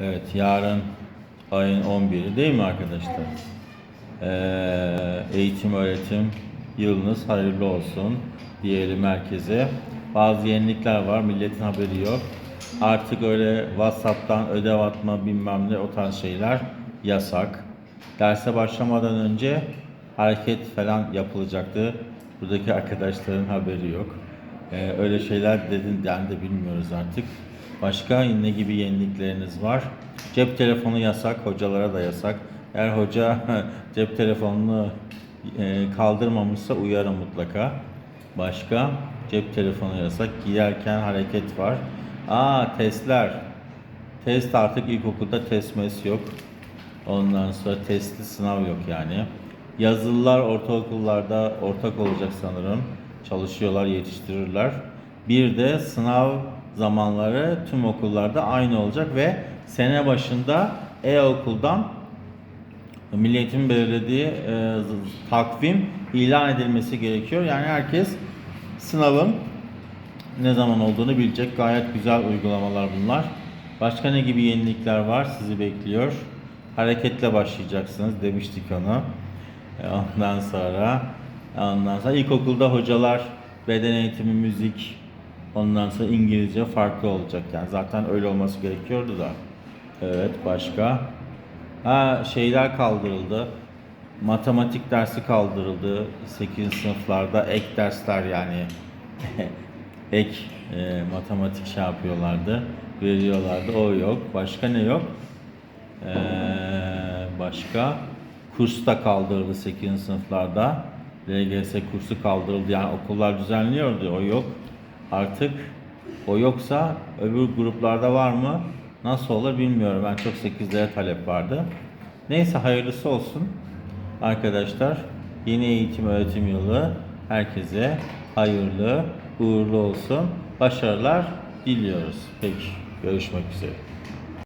Evet, yarın ayın 11'i değil mi arkadaşlar? Ee, eğitim öğretim yılınız hayırlı olsun diyelim herkese. Bazı yenilikler var, milletin haberi yok. Artık öyle WhatsApp'tan ödev atma bilmem ne o tarz şeyler yasak. Derse başlamadan önce hareket falan yapılacaktı. Buradaki arkadaşların haberi yok. Ee, öyle şeyler dedin yani de bilmiyoruz artık. Başka ne gibi yenilikleriniz var? Cep telefonu yasak, hocalara da yasak. Eğer hoca cep telefonunu e, kaldırmamışsa uyarın mutlaka. Başka cep telefonu yasak. Giyerken hareket var. Aa testler. Test artık ilkokulda test mes yok. Ondan sonra testli sınav yok yani. Yazılılar ortaokullarda ortak olacak sanırım. Çalışıyorlar, yetiştirirler. Bir de sınav zamanları tüm okullarda aynı olacak ve sene başında e-okuldan Milli Eğitim belirlediği e, takvim ilan edilmesi gerekiyor. Yani herkes sınavın ne zaman olduğunu bilecek. Gayet güzel uygulamalar bunlar. Başka ne gibi yenilikler var sizi bekliyor. Hareketle başlayacaksınız demiştik onu. E, Ondan sonra ondan sonra ilkokulda hocalar beden eğitimi, müzik, ondan sonra İngilizce farklı olacak yani. Zaten öyle olması gerekiyordu da. Evet başka. Ha şeyler kaldırıldı. Matematik dersi kaldırıldı. 8. sınıflarda ek dersler yani ek e, matematik şey yapıyorlardı. Veriyorlardı. O yok. Başka ne yok? Ee, başka kurs da kaldırıldı 8. sınıflarda. LGS kursu kaldırıldı. Yani okullar düzenliyordu. O yok. Artık o yoksa öbür gruplarda var mı? Nasıl olur bilmiyorum. Ben çok 8'lere talep vardı. Neyse hayırlısı olsun. Arkadaşlar yeni eğitim öğretim yılı herkese hayırlı, uğurlu olsun. Başarılar diliyoruz. Peki görüşmek üzere.